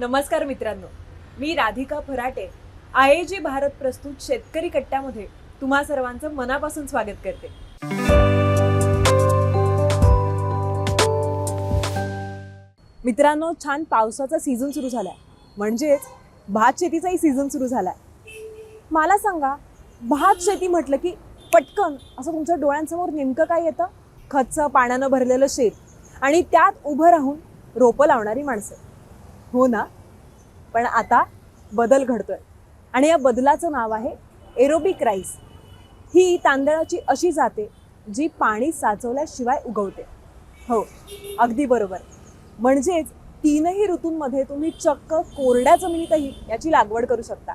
नमस्कार मित्रांनो. मी राधिका फराटे आय जी भारत प्रस्तुत शेतकरी कट्ट्यामध्ये तुम्हा सर्वांचं मनापासून स्वागत करते. मित्रांनो छान पावसाचा सीझन सुरू झालाय. म्हणजेच भात शेतीचाही सीझन सुरू झालाय. मला सांगा भात शेती म्हटलं की पटकन असं तुमच्या डोळ्यांसमोर नेमकं काय येतं? खच्च पाण्यानं भरलेलं शेत आणि त्यात उभं राहून रोपं लावणारी माणसं. हो ना? पण आता बदल घडतोय. आणि या बदलाचं नाव आहे एरोबिक राईस. ही तांदळाची अशी जाते जी पाणी साचवल्याशिवाय उगवते. हो अगदी बरोबर. म्हणजेच तीनही ऋतूंमध्ये तुम्ही चक्क कोरड्या जमिनीतही याची लागवड करू शकता.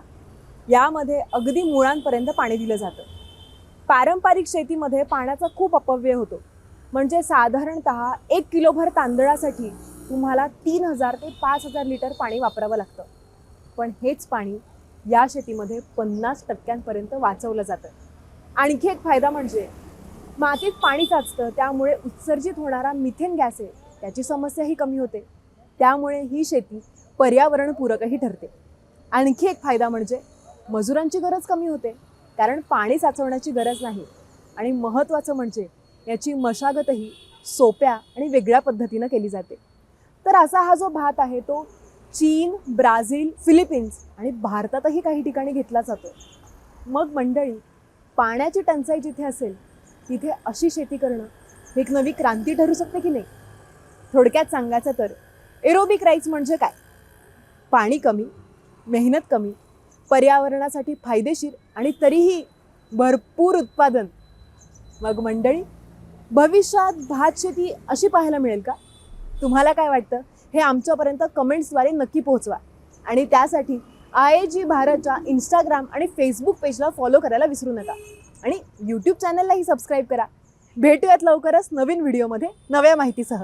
यामध्ये अगदी मुळांपर्यंत पाणी दिलं जातं. पारंपरिक शेतीमध्ये पाण्याचा खूप अपव्यय होतो. म्हणजे साधारणत एक किलोभर तांदळासाठी तुम्हाला तीन हजार ते पाच हजार लिटर पाणी वापरावं लागतं. पण हेच पाणी या शेतीमध्ये पन्नास टक्क्यांपर्यंत वाचवलं जातं. आणखी एक फायदा म्हणजे मातीत पाणी साचतं त्यामुळे उत्सर्जित होणारा मिथेन गॅस आहे त्याची समस्याही कमी होते. त्यामुळे ही शेती पर्यावरणपूरकही ठरते. आणखी एक फायदा म्हणजे मजुरांची गरज कमी होते कारण पाणी साचवण्याची गरज नाही. आणि महत्त्वाचं म्हणजे याची मशागतही सोप्या आणि वेगळ्या पद्धतीनं केली जाते. तर असा हा जो भात आहे तो चीन ब्राझील फिलिपिन्स आणि भारतातही काही ठिकाणी घेतला जातो. मग मंडळी पाण्याची टंचाई जिथे असेल तिथे अशी शेती करणं एक नवी क्रांती ठरू शकते की नाही? थोडक्यात सांगायचं तर एरोबिक राईस म्हणजे काय? पाणी कमी मेहनत कमी पर्यावरणासाठी फायदेशीर आणि तरीही भरपूर उत्पादन. मग मंडळी भविष्यात भात शेती अशी पाहायला मिळेल का? तुम्हाला काय वाटतं? हे आमच्यापर्यंत कमेंट्सद्वारे नक्की पोहोचवा. आणि त्यासाठी आय ए जी भारतच्या इंस्टाग्राम आणि फेसबुक पेजला फॉलो करायला विसरू नका. आणि यूट्यूब चॅनललाही सबस्क्राईब करा. भेटूयात लवकरच नवीन व्हिडिओमध्ये नव्या माहितीसह.